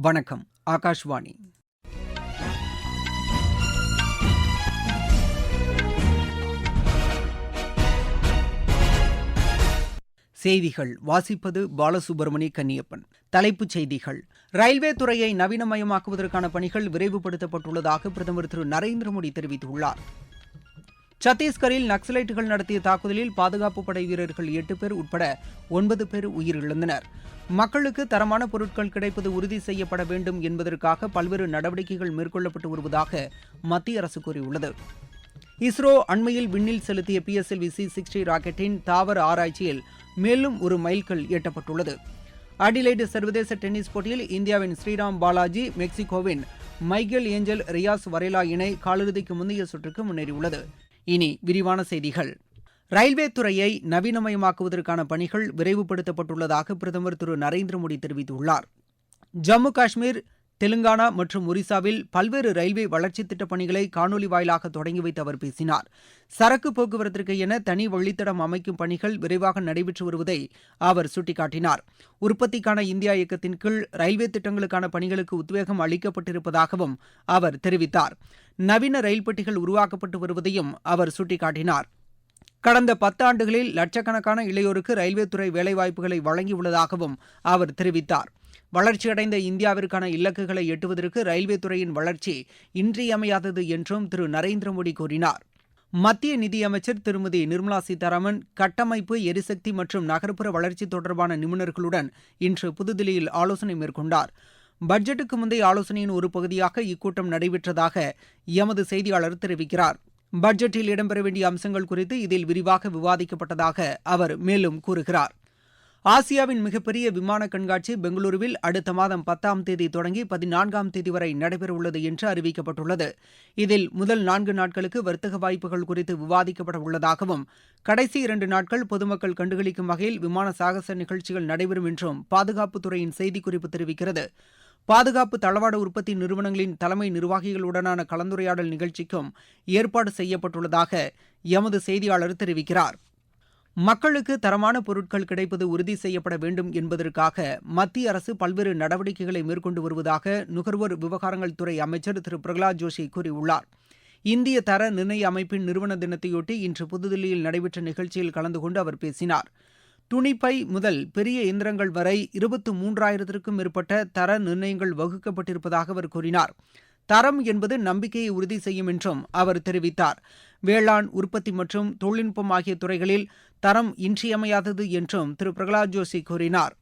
வணக்கம் ஆகாஷ்வாணி. செய்திகள் வாசிப்பது பாலசுப்ரமணி கன்னியப்பன். தலைப்புச் செய்திகள் ரயில்வே துறையை நவீனமயமாக்குவதற்கான பணிகள் விரைவுபடுத்தப்பட்டுள்ளதாக பிரதமர் திரு. நரேந்திர மோடி தெரிவித்துள்ளார். சத்தீஸ்கரில் நக்சலைட்டுகள் நடத்திய தாக்குதலில் பாதுகாப்பு படை வீரர்கள் எட்டு பேர் உட்பட ஒன்பது பேர் உயிரிழந்தனர். மக்களுக்கு தரமான பொருட்கள் கிடைப்பது உறுதி செய்யப்பட வேண்டும் என்பதற்காக பல்வேறு நடவடிக்கைகள் மேற்கொள்ளப்பட்டு வருவதாக மத்திய அரசு கூறியுள்ளது. இஸ்ரோ அண்மையில் விண்ணில் செலுத்திய P S L C sixty ராக்கெட்டின் தாவர ஆராய்ச்சியில் மேலும் ஒரு மைல்கல் எட்டப்பட்டுள்ளது. அடிலைடு சர்வதேச டென்னிஸ் போட்டியில் இந்தியாவின் ஸ்ரீராம் பாலாஜி மெக்சிகோவின் மைக்கேல் ஏஞ்சல் ரியாஸ் வரைலா இணை காலிறுதிக்கு முந்தைய சுற்றுக்கு முன்னேறியுள்ளது. இனி விரிவான செய்திகள். ரயில்வே துறையை நவீனமயமாக்குவதற்கான பணிகள் விரைவுபடுத்தப்பட்டுள்ளதாக பிரதமர் திரு. நரேந்திர மோடி தெரிவித்துள்ளார். ஜம்மு காஷ்மீர் தெலுங்கானா மற்றும் ஒரிசாவில் பல்வேறு ரயில்வே வளர்ச்சித் திட்டப் பணிகளை காணொலி வாயிலாக தொடங்கி வைத்து அவர் பேசினார். சரக்கு போக்குவரத்திற்கு என தனி வழித்தடம் அமைக்கும் பணிகள் விரைவாக நடைபெற்று வருவதை அவர் சுட்டிக்காட்டினார். உற்பத்திக்கான இந்தியா இயக்கத்தின் கீழ் ரயில்வே திட்டங்களுக்கான பணிகளுக்கு உத்வேகம் அளிக்கப்பட்டிருப்பதாகவும் அவர் தெரிவித்தார். நவீன ரயில் பெட்டிகள் உருவாக்கப்பட்டு வருவதையும் அவர் சுட்டிக்காட்டினார். கடந்த பத்தாண்டுகளில் லட்சக்கணக்கான இளையோருக்கு ரயில்வே துறை வேலைவாய்ப்புகளை வழங்கியுள்ளதாகவும் அவர் தெரிவித்தார். வளர்ச்சியடைந்த இந்தியாவிற்கான இலக்குகளை எட்டுவதற்கு ரயில்வே துறையின் வளர்ச்சி இன்றியமையாதது என்றும் திரு நரேந்திர மோடி கூறினார். மத்திய நிதியமைச்சர் திருமதி நிர்மலா சீதாராமன் கட்டமைப்பு எரிசக்தி மற்றும் நகர்ப்புற வளர்ச்சி தொடர்பான நிபுணர்களுடன் இன்று புதுதில்லியில் ஆலோசனை மேற்கொண்டார். பட்ஜெட்டுக்கு முந்தைய ஆலோசனையின் ஒரு பகுதியாக இக்கூட்டம் நடைபெற்றதாக எமது செய்தியாளர் தெரிவிக்கிறார். பட்ஜெட்டில் இடம்பெற வேண்டிய அம்சங்கள் குறித்து இதில் விரிவாக விவாதிக்கப்பட்டதாக அவர் மேலும் கூறுகிறார். ஆசியாவின் மிகப்பெரிய விமான கண்காட்சி பெங்களூருவில் அடுத்த மாதம் பத்தாம் தேதி தொடங்கி பதினான்காம் தேதி வரை நடைபெறவுள்ளது என்று அறிவிக்கப்பட்டுள்ளது. இதில் முதல் நான்கு நாட்களுக்கு வர்த்தக வாய்ப்புகள் குறித்து விவாதிக்கப்பட உள்ளதாகவும் கடைசி இரண்டு நாட்கள் பொதுமக்கள் கண்டுகளிக்கும் வகையில் விமான சாகச நிகழ்ச்சிகள் நடைபெறும் என்றும் பாதுகாப்புத்துறையின் செய்திக்குறிப்பு தெரிவிக்கிறது. பாதுகாப்பு தளவாட உற்பத்தி நிறுவனங்களின் தலைமை நிர்வாகிகளுடனான கலந்துரையாடல் நிகழ்ச்சிக்கும் ஏற்பாடு செய்யப்பட்டுள்ளதாக எமது செய்தியாளர் தெரிவிக்கிறார். மக்களுக்கு தரமான பொருட்கள் கிடைப்பது உறுதி செய்யப்பட வேண்டும் என்பதற்காக மத்திய அரசு பல்வேறு நடவடிக்கைகளை மேற்கொண்டு வருவதாக நுகர்வோர் விவகாரங்கள் துறை அமைச்சர் திரு. பிரகலாத் ஜோஷி கூறியுள்ளார். இந்திய தர நிர்ணய அமைப்பின் நிறுவன தினத்தையொட்டி இன்று புதுதில்லியில் நடைபெற்ற நிகழ்ச்சியில் கலந்து கொண்டு அவர் பேசினார். துணிப்பை முதல் பெரிய இயந்திரங்கள் வரை இருபத்து மூன்றாயிரத்திற்கும் மேற்பட்ட தர நிர்ணயங்கள் வகுக்கப்பட்டிருப்பதாக அவர் கூறினார். தரம் என்பது நம்பிக்கையை உறுதி செய்யும் என்றும் அவர் தெரிவித்தார். வேளாண் உற்பத்தி மற்றும் தொழில்நுட்பம் ஆகிய துறைகளில் தரம் இன்றியமையாதது என்றும் திரு. பிரகலாத் ஜோஷி கூறினார்.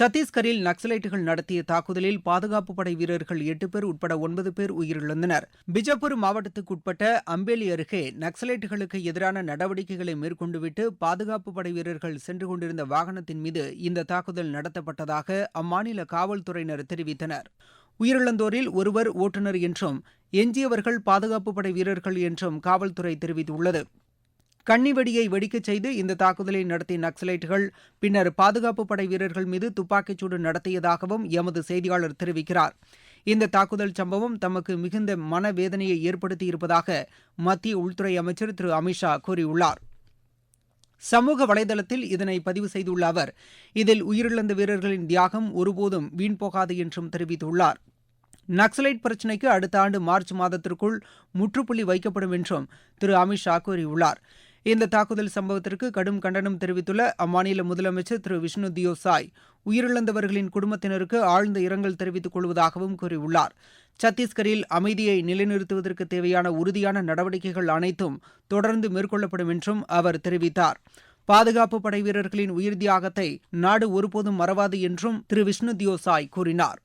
சத்தீஸ்கரில் நக்சலைட்டுகள் நடத்திய தாக்குதலில் பாதுகாப்பு படை வீரர்கள் எட்டு பேர் உட்பட ஒன்பது பேர் உயிரிழந்தனர். பிஜப்பூர் மாவட்டத்துக்குட்பட்ட அம்பேலி அருகே நக்சலைட்டுகளுக்கு எதிரான நடவடிக்கைகளை மேற்கொண்டுவிட்டு பாதுகாப்பு படை வீரர்கள் சென்று கொண்டிருந்த வாகனத்தின் மீது இந்த தாக்குதல் நடத்தப்பட்டதாக அம்மாநில காவல்துறையினர் தெரிவித்தனர். உயிரிழந்தோரில் ஒருவர் ஓட்டுநர் என்றும் எஞ்சியவர்கள் பாதுகாப்பு படை வீரர்கள் என்றும் காவல்துறை தெரிவித்துள்ளது. கன்னிவெடியை வெடிக்கச் செய்து இந்த தாக்குதலை நடத்திய நக்சலைட்டுகள் பின்னர் பாதுகாப்பு படை வீரர்கள் மீது துப்பாக்கிச்சூடு நடத்தியதாகவும் எமது செய்தியாளர் தெரிவிக்கிறார். இந்த தாக்குதல் சம்பவம் தமக்கு மிகுந்த மனவேதனையை ஏற்படுத்தியிருப்பதாக மத்திய உள்துறை அமைச்சர் திரு. அமித்ஷா கூறியுள்ளார். சமூக வலைதளத்தில் இதனை பதிவு செய்துள்ள அவர் இதில் உயிரிழந்த வீரர்களின் தியாகம் ஒருபோதும் வீண் போகாது என்றும் தெரிவித்துள்ளார். நக்சலைட் பிரச்சினைக்கு அடுத்த ஆண்டு மார்ச் மாதத்திற்குள் முற்றுப்புள்ளி வைக்கப்படும் என்றும் திரு. அமித்ஷா கூறியுள்ளார். இந்த தாக்குதல் சம்பவத்திற்கு கடும் கண்டனம் தெரிவித்துள்ள அம்மாநில முதலமைச்சர் திரு. விஷ்ணு தியோ சாய் உயிரிழந்தவர்களின் குடும்பத்தினருக்கு ஆழ்ந்த இரங்கல் தெரிவித்துக் கொள்வதாகவும் கூறியுள்ளார். சத்தீஸ்கரில் அமைதியை நிலைநிறுத்துவதற்கு தேவையான உறுதியான நடவடிக்கைகள் அனைத்தும் தொடர்ந்து மேற்கொள்ளப்படும் என்றும் அவர் தெரிவித்தார். பாதுகாப்பு படை வீரர்களின் உயிர் தியாகத்தை நாடு ஒருபோதும் மறவாது என்றும் திரு. விஷ்ணு தியோ சாய் கூறினார்.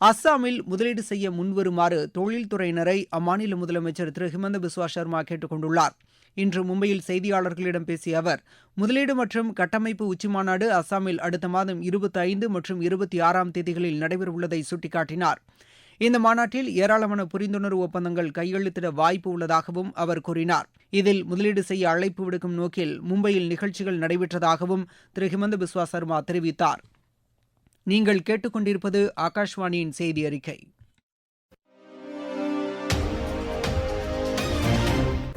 அஸ்ஸாமில் முதலீடு செய்ய முன்வருமாறு தொழில்துறையினரை அம்மாநில முதலமைச்சர் திரு. ஹிமந்த பிஸ்வா சர்மா கேட்டுக் கொண்டுள்ளாா் இன்று மும்பையில் செய்தியாளர்களிடம் பேசிய அவர் முதலீடு மற்றும் கட்டமைப்பு உச்சிமாநாடு அசாமில் அடுத்த மாதம் இருபத்தி ஐந்து மற்றும் இருபத்தி ஆறாம் தேதிகளில் நடைபெறவுள்ளதை சுட்டிக்காட்டினார். இந்த மாநாட்டில் ஏராளமான புரிந்துணர்வு ஒப்பந்தங்கள் கையெழுத்திட வாய்ப்பு உள்ளதாகவும் அவர் கூறினார். இதில் முதலீடு செய்ய அழைப்பு விடுக்கும் நோக்கில் மும்பையில் நிகழ்ச்சிகள் நடைபெற்றதாகவும் திரு. ஹிமந்த பிஸ்வா சர்மா தெரிவித்தார். நீங்கள் கேட்டுக்கொண்டிருப்பது ஆகாஷ்வாணியின் செய்தி அறிக்கை.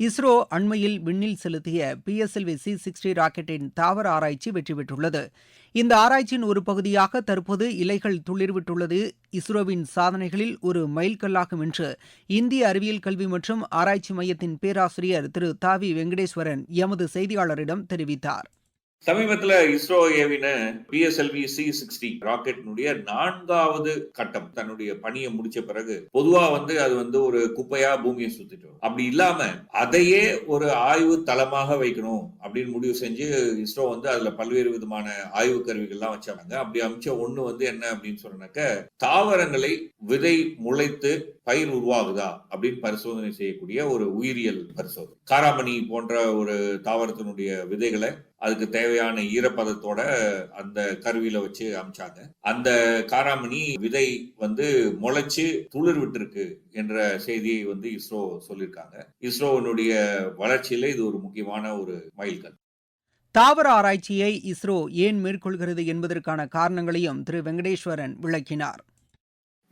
இஸ்ரோ அண்மையில் விண்ணில் செலுத்திய பிஎஸ்எல்வி சி சிக்ஸ்டி ராக்கெட்டின் தாவர ஆராய்ச்சி வெற்றி பெற்றுள்ளது. இந்த ஆராய்ச்சியின் ஒரு பகுதியாக தற்போது இலைகள் துளிர்விட்டுள்ளது. இஸ்ரோவின் சாதனைகளில் ஒரு மைல்கல்லாகும் என்று இந்திய அறிவியல் கல்வி மற்றும் ஆராய்ச்சி மையத்தின் பேராசிரியர் திரு தாவி வெங்கடேஸ்வரன் எமது செய்தியாளரிடம் தெரிவித்தார். சமீபத்தில் இஸ்ரோ ஏவின பிஎஸ்எல்வி சி சிக்ஸ்டி ராக்கெட்டினுடைய நான்காவது கட்டம் தன்னுடைய பணியை முடிச்ச பிறகு பொதுவா வந்து அது வந்து ஒரு குப்பையா பூமியை சுத்திட்டு அப்படி இல்லாம அதையே ஒரு ஆய்வு தளமாக வைக்கணும் அப்படின்னு முடிவு செஞ்சு இஸ்ரோ வந்து அதுல பல்வேறு விதமான ஆய்வு கருவிகள்லாம் வச்சாங்க. அப்படி அமைச்ச ஒண்ணு வந்து என்ன அப்படின்னு சொன்னாக்க தாவரங்களை விதை முளைத்து பயிர் உருவாகுதா அப்படின்னு பரிசோதனை செய்யக்கூடிய ஒரு உயிரியல் பரிசோதனை. காராமணி போன்ற ஒரு தாவரத்தினுடைய விதைகளை அதுக்கு தேவையான ஈரப்பதத்தோட அந்த கருவியில வச்சு அமைச்சாங்க. அந்த காராமணி விதை வந்து முளைச்சு துளிர் விட்டிருக்கு என்ற செய்தியை வந்து இஸ்ரோ சொல்லியிருக்காங்க. இஸ்ரோவினுடைய வளர்ச்சியில இது ஒரு முக்கியமான ஒரு மைல்கல். தாவர ஆராய்ச்சியை இஸ்ரோ ஏன் மேற்கொள்கிறது என்பதற்கான காரணங்களையும் திரு வெங்கடேஸ்வரன் விளக்கினார்.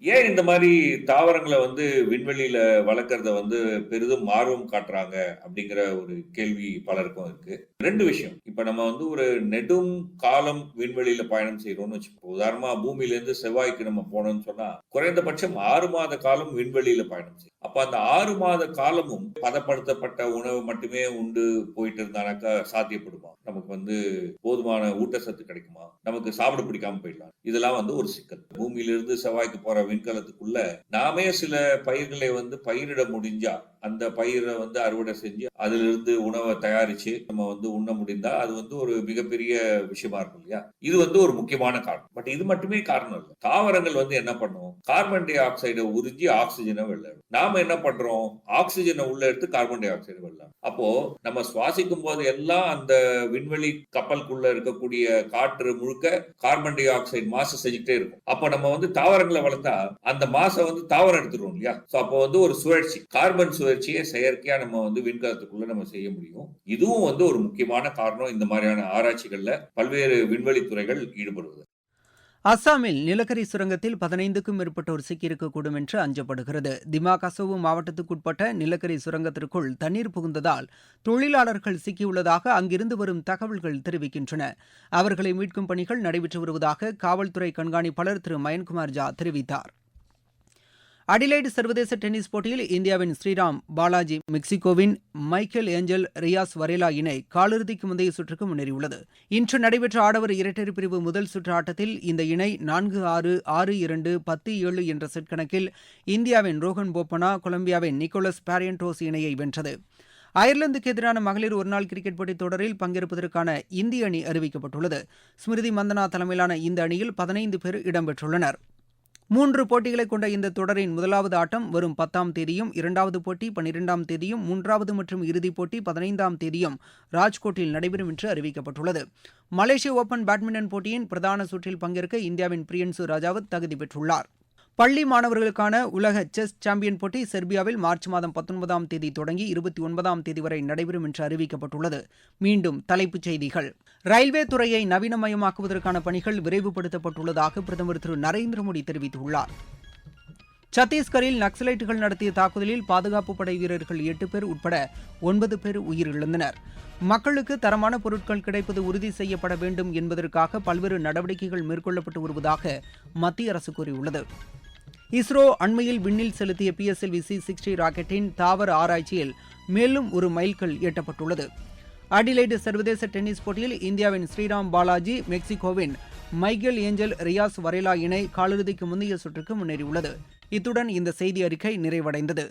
ஏன் இந்த மாதிரி தாவரங்களை வந்து விண்வெளியில வளர்க்கறத வந்து பெரிதும் ஆர்வம் காட்டுறாங்க அப்படிங்கிற ஒரு கேள்வி பலருக்கும் இருக்கு. ரெண்டு விஷயம். இப்ப நம்ம வந்து ஒரு நெடும் காலம் விண்வெளியில பயணம் செய்யறோம்னு வச்சுக்கோ உதாரணமா பூமியில இருந்து செவ்வாய்க்கு நம்ம போனோம்னு சொன்னா குறைந்தபட்சம் ஆறு மாத காலம் விண்வெளியில பயணம் செய்யும் அப்ப அந்த ஆறு மாத காலமும் பதப்படுத்தப்பட்ட உணவு மட்டுமே உண்டு போயிட்டு இருந்தானாக்கா சாத்தியப்படுமா? நமக்கு வந்து போதுமான ஊட்டச்சத்து கிடைக்குமா? நமக்கு சாப்பிட பிடிக்காம போயிடலாம். இதெல்லாம் வந்து ஒரு சிக்கல். பூமியிலிருந்து செவ்வாய்க்கு போற விண்கலத்துக்குள்ள நாமே சில பயிர்களை வந்து பயிரிட முடிஞ்சா அந்த பயிரை வந்து அறுவடை செஞ்சு அதுல இருந்து உணவை தயாரிச்சு நம்ம வந்து உண்ண முடிந்தா அது வந்து ஒரு மிகப்பெரிய விஷயமா இருக்கும் இல்லையா? இது வந்து ஒரு முக்கியமான காரணம். பட் இது மட்டுமே காரணம் இல்லை. தாவரங்கள் வந்து என்ன பண்ணும்? கார்பன் டை ஆக்சைடை உறிஞ்சி ஆக்சிஜனை வெளியிடும் நாம என்ன பண்றோம்? ஆக்சிஜனை உள்ள எடுத்து கார்பன் டை ஆக்சைடு வெளியிடும் அப்போ நம்ம சுவாசிக்கும் போது எல்லாம் அந்த விண்வெளி கப்பலுக்குள்ள இருக்கக்கூடிய காற்று முழுக்க கார்பன் டை ஆக்சைடு மாசு செஞ்சுட்டே இருக்கும். அப்ப நம்ம வந்து தாவரங்களை வளர்த்தா அந்த மாசம் வந்து தாவரம் எடுத்துருவோம் இல்லையா? சோ அப்போ வந்து ஒரு சுழற்சி கார்பன் சுழற்சியை செயற்கையா நம்ம வந்து விண்கலத்துக்குள்ள நம்ம செய்ய முடியும். இதுவும் வந்து ஒரு முக்கியமான காரணம். இந்த மாதிரியான ஆராய்ச்சிகள்ல பல்வேறு விண்வெளி துறைகள் ஈடுபடுவது. அஸ்ஸாமில் நிலக்கரி சுரங்கத்தில் பதினைந்துக்கும் மேற்பட்டோர் சிக்கியிருக்கக்கூடும் என்று அஞ்சப்படுகிறது. திமாகசோவு மாவட்டத்துக்குட்பட்ட நிலக்கரி சுரங்கத்திற்குள் தண்ணீர் புகுந்ததால் தொழிலாளர்கள் சிக்கியுள்ளதாக அங்கிருந்து வரும் தகவல்கள் தெரிவிக்கின்றன. அவர்களை மீட்கும் பணிகள் நடைபெற்று வருவதாக காவல்துறை கண்காணிப்பாளர் திரு. மயன்குமார் ஜா தெரிவித்தார். அடிலைடு சர்வதேச டென்னிஸ் போட்டியில் இந்தியாவின் ஸ்ரீராம் பாலாஜி மெக்சிகோவின் மைக்கேல் ஏஞ்சல் ரியாஸ் வரேலா இணை காலிறுதிக்கு முந்தைய சுற்றுக்கு முன்னேறியுள்ளது. இன்று நடைபெற்ற ஆடவர் இரட்டையர் பிரிவு முதல் சுற்று ஆட்டத்தில் இந்த இணை நான்கு ஆறு ஆறு இரண்டு பத்து ஏழு என்ற செட் கணக்கில் இந்தியாவின் ரோஹன் போப்பனா கொலம்பியாவின் நிக்கோலஸ் பாரியன்டோஸ் இணையை வென்றது. அயர்லாந்துக்கு எதிரான மகளிர் ஒருநாள் கிரிக்கெட் போட்டித் தொடரில் பங்கேற்பதற்கான இந்திய அணி அறிவிக்கப்பட்டுள்ளது. ஸ்மிருதி மந்தனா தலைமையிலான இந்த அணியில் பதினைந்து பேர் இடம்பெற்றுள்ளனர். மூன்று போட்டிகளை கொண்ட இந்த தொடரின் முதலாவது ஆட்டம் வரும் பத்தாம் தேதியும் இரண்டாவது போட்டி பன்னிரெண்டாம் தேதியும் மூன்றாவது மற்றும் இறுதிப் போட்டி பதினைந்தாம் தேதியும் ராஜ்கோட்டில் நடைபெறும் என்று அறிவிக்கப்பட்டுள்ளது. மலேசிய ஓபன் பேட்மிண்டன் போட்டியின் பிரதான சுற்றில் பங்கேற்க இந்தியாவின் பிரியன்சு ராஜாவத் தகுதி பெற்றுள்ளார். பள்ளி மாணவர்களுக்கான உலக செஸ் சாம்பியன் போட்டி செர்பியாவில் மார்ச் மாதம் பத்தொன்பதாம் தேதி தொடங்கி இருபத்தி ஒன்பதாம் தேதி வரை நடைபெறும் என்று அறிவிக்கப்பட்டுள்ளது. மீண்டும் தலைப்புச் செய்திகள். ரயில்வே துறையை நவீனமயமாக்குவதற்கான பணிகள் விரைவுபடுத்தப்பட்டுள்ளதாக பிரதமர் திரு நரேந்திர மோடி தெரிவித்துள்ளார். சத்தீஸ்கரில் நக்சலைட்டுகள் நடத்திய தாக்குதலில் பாதுகாப்பு படை வீரர்கள் எட்டு பேர் உட்பட ஒன்பது பேர் உயிரிழந்தனர். மக்களுக்கு தரமான பொருட்கள் கிடைப்பது உறுதி செய்யப்பட வேண்டும் என்பதற்காக பல்வேறு நடவடிக்கைகள் மேற்கொள்ளப்பட்டு வருவதாக மத்திய அரசு கூறியுள்ளது. இஸ்ரோ அண்மையில் விண்ணில் செலுத்திய பிஎஸ்எல்வி சி சிக்ஸ்டி ராக்கெட்டின் தாவர ஆராய்ச்சியில் மேலும் ஒரு மைல்கல் எட்டப்பட்டுள்ளது. அடிலைடு சர்வதேச டென்னிஸ் போட்டியில் இந்தியாவின் ஸ்ரீராம் பாலாஜி மெக்சிகோவின் மைக்கேல் ஏஞ்சல் ரியாஸ் வரேலா இணை காலிறுதிக்கு முந்தைய சுற்றுக்கு முன்னேறியுள்ளது. இத்துடன் இந்த செய்தி அறிக்கை நிறைவடைந்தது.